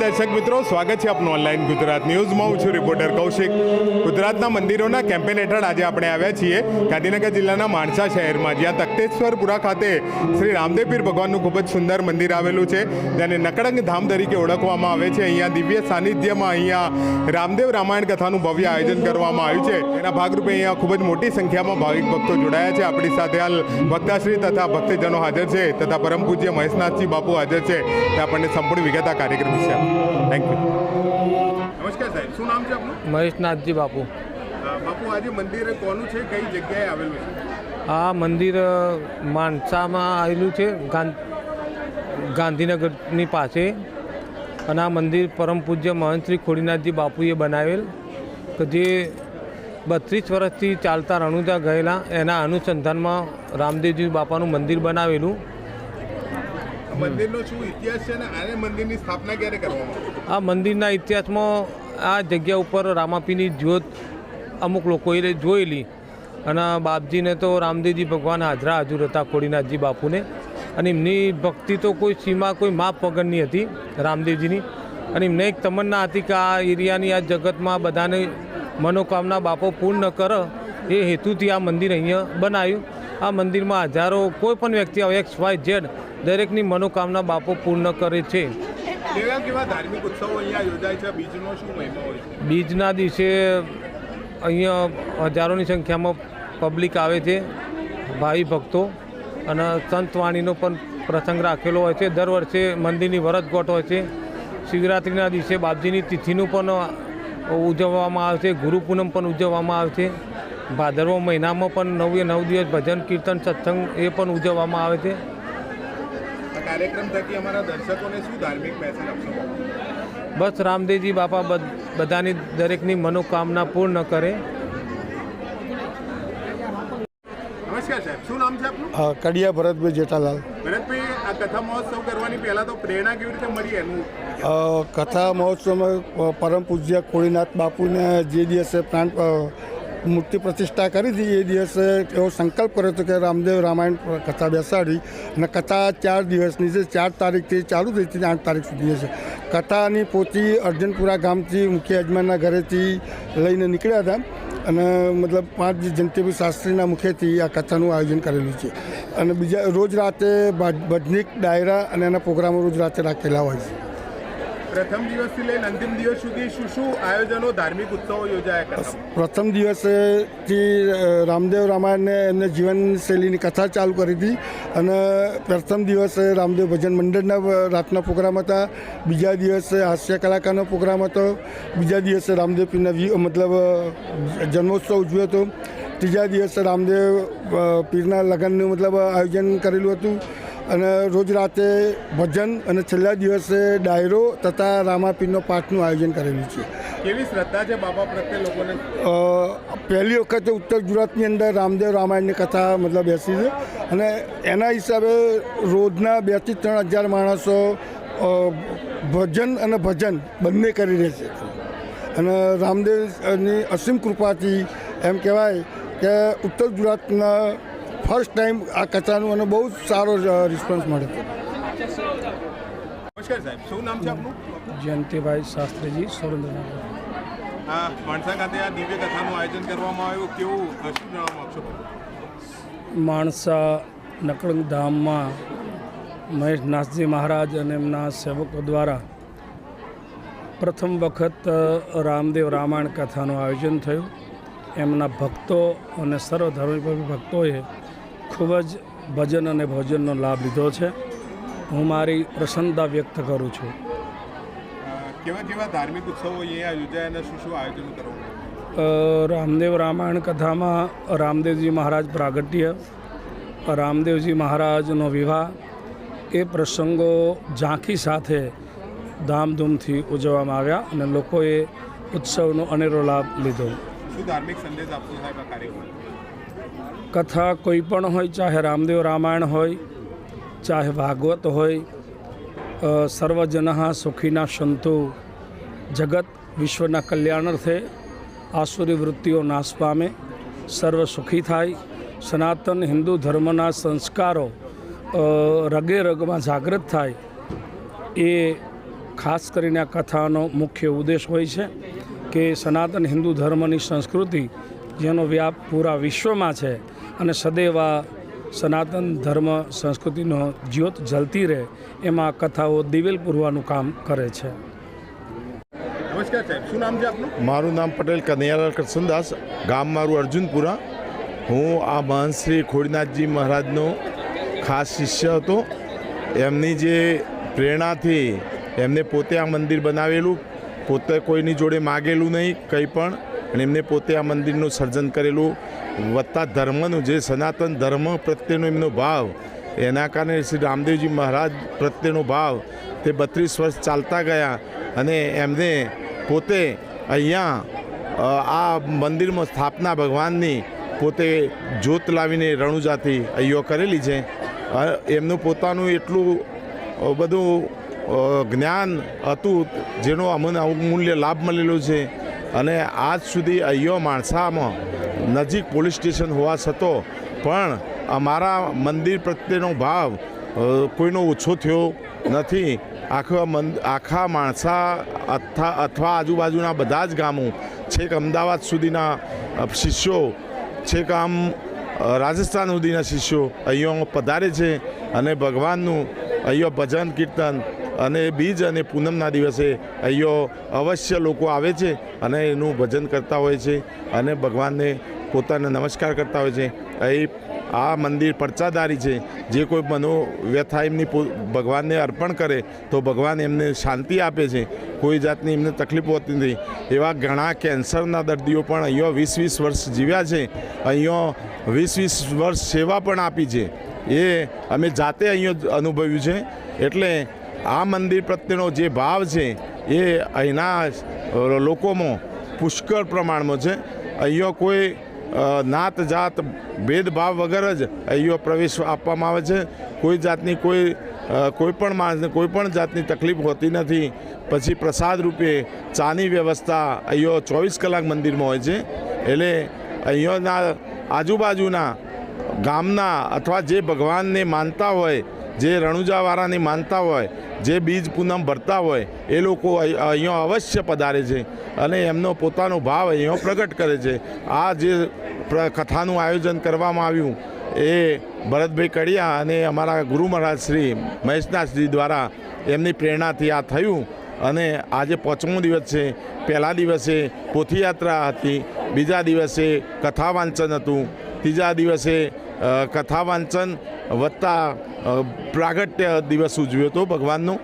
દર્શક મિત્રો, સ્વાગત છે આપનું ઓનલાઈન ગુજરાત ન્યૂઝમાં હું છું રિપોર્ટર કૌશિક. ગુજરાતના મંદિરોના કેમ્પેન હેઠળ આજે આપણે આવ્યા છીએ. ગાંધીનગર જિલ્લાના માણસા શહેરમાં, જ્યાં તખતેશ્વરપુરા ખાતે શ્રી રામદેવ પીર ભગવાનનું ખૂબ જ સુંદર મંદિર આવેલું છે. જેને નકળંગ ધામ તરીકે ઓળખવામાં આવે છે. અહીંયા દિવ્ય સાનિધ્યમાં અહીંયા રામદેવ રામાયણ કથાનું ભવ્ય આયોજન કરવામાં આવ્યું છે. એના ભાગરૂપે અહીંયા ખૂબ જ મોટી સંખ્યામાં ભાવિક ભક્તો જોડાયા છે. આપણી સાથે હાલ ભક્તાશ્રી તથા ભક્તજનો હાજર છે તથા પરમ પૂજ્ય મહેશનાથજી બાપુ હાજર છે. તે આપણને સંપૂર્ણ વિગત આ કાર્યક્રમ વિશે થેન્ક યુ નમસ્કાર સાહેબ શું નામ છે આપનું? મહેશનાથજી બાપુ. બાપુ આજે મંદિર કોનું છે? કઈ જગ્યાએ આવેલું છે? આ મંદિર માનસામાં આવેલું છે ગાંધીનગરની પાસે. અને આ મંદિર પરમ પૂજ્ય મહંત શ્રી ખોડીનાથજી બાપુએ બનાવેલ કે જે બત્રીસ વર્ષથી ચાલતા રણુજા ગયેલા એના અનુસંધાનમાં રામદેવજી બાપાનું મંદિર બનાવેલું. મંદિરનો શું ઇતિહાસ છે અને આને મંદિરની સ્થાપના ક્યારે કરવામાં આ મંદિરના ઇતિહાસમાં આ જગ્યા ઉપર રામાપીની જ્યોત અમુક લોકોએ જોયેલી. અને બાપજીને તો રામદેવજી ભગવાન હાજરા હાજર હતા ખોડીનાથજી બાપુને. અને એમની ભક્તિ તો કોઈ સીમા, કોઈ માપ વગરની હતી રામદેવજીની. અને એમને એક તમન્ના હતી કે આ એરિયાની, આ જગતમાં બધાને મનોકામના બાપો પૂર્ણ કરે એ હેતુથી આ મંદિર અહીંયા બનાવ્યું. આ મંદિરમાં હજારો કોઈ પણ વ્યક્તિ આવે એક્સ વાય ઝેડ દરેકની મનોકામના બાપો પૂર્ણ કરે છે. બીજનો દિવસે અહીંયા હજારોની સંખ્યામાં પબ્લિક આવે છે ભાઈ ભક્તો અને સંતવાણીનો પણ પ્રસંગ રાખેલો હોય છે. દર વર્ષે મંદિરની વરસગોઠ હોય છે. શિવરાત્રિના દિવસે બાપજીની તિથિનું પણ ઉજવવામાં આવે છે ગુરુ પૂનમ પણ ઉજવવામાં આવે છે. ભાદરવા મહિનામાં પણ નવે નવ દિવસ ભજન કીર્તન સત્સંગ એ પણ ઉજવવામાં આવે છે. કાર્યક્રમ થકી અમારા દર્શકોને શું ધાર્મિક મેસેજ આપશો? બસ રામદેવજી બાપા બધાની દરેકની મનોકામના પૂર્ણ કરે. નમસ્કાર સાહેબ શું નામ છે આપનું? કડિયા ભરતભાઈ જેઠાલાલ. ભરતભાઈ આ કથા મહોત્સવ કરવાની પહેલા તો પ્રેરણા કેવી રીતે મળી એનું? કથા મહોત્સવમાં પરમ પૂજ્ય કોળીનાથ બાપુને જે દિવસે પ્રાણ મૂર્તિ પ્રતિષ્ઠા કરી હતી એ દિવસે એવો સંકલ્પ કર્યો હતો કે રામદેવ રામાયણ કથા બેસાડી અને કથા ચાર દિવસની છે, ચાર તારીખથી ચાલુ થઈ હતી આઠ તારીખ સુધી છે. કથાની પોતી અર્જનપુરા ગામથી મુખ્ય યજમાનના ઘરેથી લઈને નીકળ્યા હતા અને મતલબ પાંચ જંતીભાઈ શાસ્ત્રીના મુખેથી આ કથાનું આયોજન કરેલું છે. અને બીજા રોજ રાતે ભજ- ભજનિક ડાયરા અને એના પ્રોગ્રામો રોજ રાતે રાખેલા હોય છે. પ્રથમ દિવસથી લઈને અંતિમ દિવસ સુધી શું શું આયોજનો, ધાર્મિક ઉત્સવો યોજાયા પ્રથમ દિવસથી રામદેવ રામાયણને એમને જીવનશૈલીની કથા ચાલુ કરી હતી અને પ્રથમ દિવસે રામદેવ ભજન મંડળના રાતના પ્રોગ્રામ હતા. બીજા દિવસે હાસ્ય કલાકારનો પ્રોગ્રામ હતો. બીજા દિવસે રામદેવ પીરના મતલબ જન્મોત્સવ ઉજવ્યો હતો. ત્રીજા દિવસે રામદેવ પીરના લગ્નનું મતલબ આયોજન કરેલું હતું. અને રોજ રાતે ભજન અને છેલ્લા દિવસે ડાયરો તથા રામાપીરનો પાઠનું આયોજન કરેલું છે. કેવી શ્રદ્ધા છે બાબા પ્રત્યે લોકોને? પહેલી વખતે ઉત્તર ગુજરાતની અંદર રામદેવ રામાયણની કથા મતલબ બેસી છે અને એના હિસાબે રોજના બેથી ત્રણ હજાર માણસો ભજન અને ભજન બંને કરી રહે છે. અને રામદેવની અસીમ કૃપાથી એમ કહેવાય કે ઉત્તર ગુજરાતના ફર્સ્ટ ટાઈમ આ કચરાનું અને બહુ જ સારો રિસ્પોન્સ મળે નમસ્કાર સાહેબ શું નામ છે આપનું? જયંતિભાઈ શાસ્ત્રીજી સુરેન્દ્રનગર. આ માણસા ખાતે આ દિવ્ય કથાનું આયોજન કરવામાં આવ્યું કેવું શું જણાવવા માંગશો માણસા નકળંગ ધામમાં મહેશનાથજી મહારાજ અને એમના સેવકો દ્વારા પ્રથમ વખત રામદેવ રામાયણ કથાનું આયોજન થયું. એમના ભક્તો અને સર્વ ધર્મ ભક્તોએ ખૂબ જ ભજન અને ભોજનનો લાભ લીધો છે. હું મારી પ્રસન્નતા વ્યક્ત કરું છું. કેવા કેવા ધાર્મિક ઉત્સવો અહીંયા યોજાયા અને શું શું આયોજન કરવું રામદેવ રામાયણ કથામાં રામદેવજી મહારાજ પ્રાગટ્ય રામદેવજી મહારાજનો વિવાહ એ પ્રસંગો ઝાંખી સાથે ધામધૂમથી ઉજવવામાં આવ્યા અને લોકોએ ઉત્સવનો અનેરો લાભ લીધો. શું ધાર્મિક સંદેશ આપશો સાહેબ આ કાર્યક્રમ કથા કોઈ પણ હોય, ચાહે રામદેવ રામાયણ હોય, ચાહે ભાગવત હોય સર્વજનહા સુખીના સંતુ જગત વિશ્વના કલ્યાણાર્થે આસુરી વૃત્તિઓ નાશ પામે, સર્વ સુખી થાય. સનાતન હિન્દુ ધર્મના સંસ્કારો રગે રગમાં જાગૃત થાય એ ખાસ કરીને આ કથાનો મુખ્ય ઉદ્દેશ હોય છે કે સનાતન હિન્દુ ધર્મની સંસ્કૃતિ, જેનો વ્યાપ પૂરા વિશ્વમાં છે અને સદૈવ આ સનાતન ધર્મ સંસ્કૃતિનો જ્યોત જલતી રહે એમાં કથાઓ દિવેલ પૂરવાનું કામ કરે છે. નમસ્કાર સાહેબ શું નામ છે આપનું? મારું નામ પટેલ કનૈયાલાલ કૃષ્ણદાસ ગામ મારું અર્જુનપુરા. હું આ મહંત શ્રી ખોડીનાથજી મહારાજનો ખાસ શિષ્ય હતો. એમની જે પ્રેરણાથી એમને પોતે આ મંદિર બનાવેલું પોતે કોઈની જોડે માગેલું નહીં કંઈ પણ. અને એમને પોતે આ મંદિરનું સર્જન કરેલું. વત્તા ધર્મનું, જે સનાતન ધર્મ પ્રત્યેનો એમનો ભાવ, એના કારણે શ્રી રામદેવજી મહારાજ પ્રત્યેનો ભાવ, તે બત્રીસ વર્ષ ચાલતા ગયા અને એમને પોતે અહીંયા આ મંદિરમાં સ્થાપના ભગવાનની પોતે જ્યોત લાવીને રણુજાથી અહીંયો કરેલી છે. એમનું પોતાનું એટલું બધું જ્ઞાન હતું, જેનો અમને અમૂલ્ય લાભ મળેલો છે. અને આજ સુધી અહીંયો માણસામાં નજીક પોલીસ સ્ટેશન હોવા છતાં પણ અમારા મંદિર પ્રત્યેનો ભાવ કોઈનો ઓછો થયો નથી. આખા મંદ, આખા માણસા અથવા અથવા આજુબાજુના બધા જ ગામો, છેક અમદાવાદ સુધીના શિષ્યો, છેક આમ રાજસ્થાન સુધીના શિષ્યો અહીંયા પધારે છે અને ભગવાનનું અહીંયા ભજન, કીર્તન અને બીજ અને પૂનમના દિવસે અહીંયો અવશ્ય લોકો આવે છે અને એનું ભજન કરતા હોય છે અને ભગવાનને પોતાને નમસ્કાર કરતા હોય છે. અહીં આ મંદિર પરચાદારી છે. જે કોઈ મનોવ્યથા એમની ભગવાનને અર્પણ કરે તો ભગવાન એમને શાંતિ આપે છે. કોઈ જાતની એમને તકલીફ હોતી નથી. એવા ઘણા કેન્સરના દર્દીઓ પણ અહીંયા વીસ વીસ વર્ષ જીવ્યા છે. અહીંયા વીસ વીસ વર્ષ સેવા પણ આપી છે. એ અમે જાતે અહીંયા અનુભવ્યું છે. એટલે આ મંદિર પ્રત્યેનો જે ભાવ છે એ અહીંના લોકોમાં પુષ્કળ પ્રમાણમાં છે. અહીંયા કોઈ નાત જાત ભેદભાવ વગર જ અહીંયા પ્રવેશ આપવામાં આવે છે. કોઈ જાતની કોઈ કોઈપણ કોઈ પણ માણસને કોઈ પણ જાતની તકલીફ હોતી નથી. પછી પ્રસાદ રૂપે ચાની વ્યવસ્થા અહીંયા ચોવીસ કલાક મંદિરમાં હોય છે. એટલે અહીંયાના આજુબાજુના ગામના અથવા જે ભગવાનને માનતા હોય જે રણુજાવાળાની માનતા હોય, જે બીજ પૂનમ ભરતા હોય, એ લોકો અહીં- અહીંયા અવશ્ય પધારે છે અને એમનો પોતાનો ભાવ અહીંયા પ્રગટ કરે છે. આ જે કથાનું આયોજન કરવામાં આવ્યું એ ભરતભાઈ કડિયા અને અમારા ગુરુ મહારાજ શ્રી મહેશનાથજી દ્વારા એમની પ્રેરણાથી આ થયું અને આજે પાંચમો દિવસ છે. પહેલા દિવસે પોથીયાત્રા હતી, બીજા દિવસે કથા વાંચન હતું, ત્રીજા દિવસે કથા વાંચન વત્તા પ્રાગટ્ય દિવસ ઉજવ્યો હતો ભગવાનનો.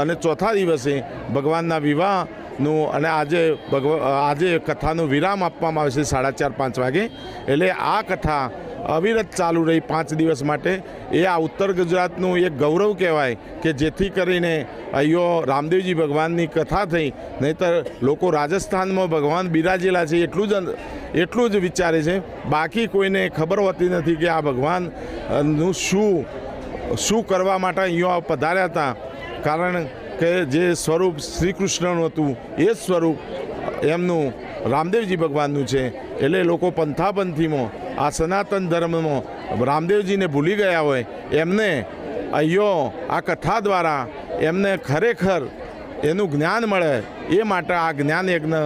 અને ચોથા દિવસે ભગવાનના વિવાહનું અને આજે ભગવા, આજે કથાનું વિરામ આપવામાં આવે છે સાડા ચાર, પાંચ વાગે. એટલે આ કથા અવિરત ચાલુ રહી પાંચ દિવસ માટે. એ આ ઉત્તર ગુજરાતનું એક ગૌરવ કહેવાય કે જેથી કરીને અહીંયો રામદેવજી ભગવાનની કથા થઈ. નહીતર લોકો રાજસ્થાનમાં ભગવાન બિરાજેલા છે, એટલું જ એટલું જ વિચારે છે. બાકી કોઈને ખબર હોતી નથી કે આ ભગવાનનું શું શું કરવા માટે અહીંયા પધાર્યા હતા. કારણ કે જે સ્વરૂપ શ્રી કૃષ્ણનું હતું, એ સ્વરૂપ એમનું રામદેવજી ભગવાનનું છે. એટલે લોકો પંથાપંથીમાં આ સનાતન ધર્મમાં રામદેવજીને ભૂલી ગયા હોય, એમને અહીંયો આ કથા દ્વારા એમને ખરેખર એનું જ્ઞાન મળે, એ માટે આ જ્ઞાન યજ્ઞ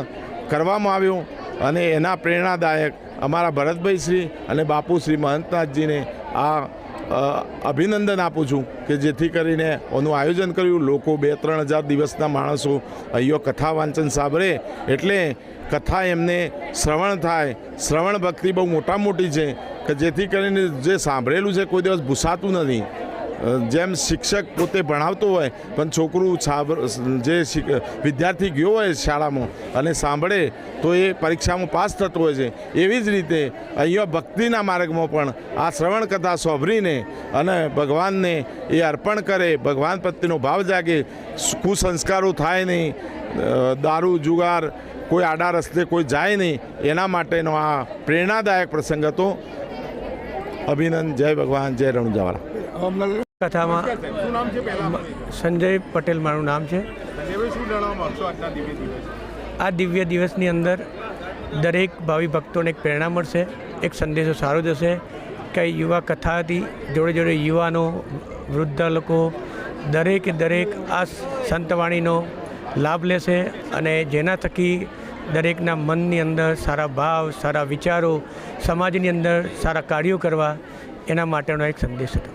કરવામાં આવ્યું અને એના પ્રેરણાદાયક અમારા ભરતભાઈ શ્રી અને બાપુ શ્રી મહંતનાથજીને આ અભિનંદન આપું છું કે જેથી કરીને એનું આયોજન કર્યું. લોકો બે ત્રણ હજાર દિવસના માણસો અહીંયો કથા વાંચન સાંભળે એટલે કથા એમને શ્રવણ થાય. શ્રવણ ભક્તિ બહુ મોટા મોટી છે કે જેથી કરીને જે સાંભળેલું છે કોઈ દિવસ ભૂસાતું નથી. જેમ શિક્ષક પોતે ભણાવતો હોય, પણ છોકરું જે વિદ્યાર્થી ગયો હોય શાળામાં અને સાંભળે, તો એ પરીક્ષામાં પાસ થતો હોય છે. એવી જ રીતે અહીંયા ભક્તિના માર્ગમાં પણ આ શ્રવણ કથા સોંભરીને અને ભગવાનને એ અર્પણ કરે, ભગવાન પ્રત્યેનો ભાવ જાગે કુસંસ્કારો થાય નહીં દારૂ, જુગાર, કોઈ આડા રસ્તે કોઈ જાય નહીં, એના માટેનો આ પ્રેરણાદાયક પ્રસંગ હતો. અભિનંદન જય ભગવાન, જય રણુજાવાળા કથામાં સંજય પટેલ મારું નામ છે. આ દિવ્ય દિવસની અંદર દરેક ભાવિ ભક્તોને એક પ્રેરણા મળશે એક સંદેશો સારો જશે કે યુવા કથા હતી જોડે જોડે યુવાનો વૃદ્ધ લોકો દરેકે દરેક આ સંતવાણીનો લાભ લેશે અને જેના થકી દરેકના મનની અંદર સારા ભાવ સારા વિચારો સમાજની અંદર સારા કાર્યો કરવા એના માટેનો એક સંદેશ હતો.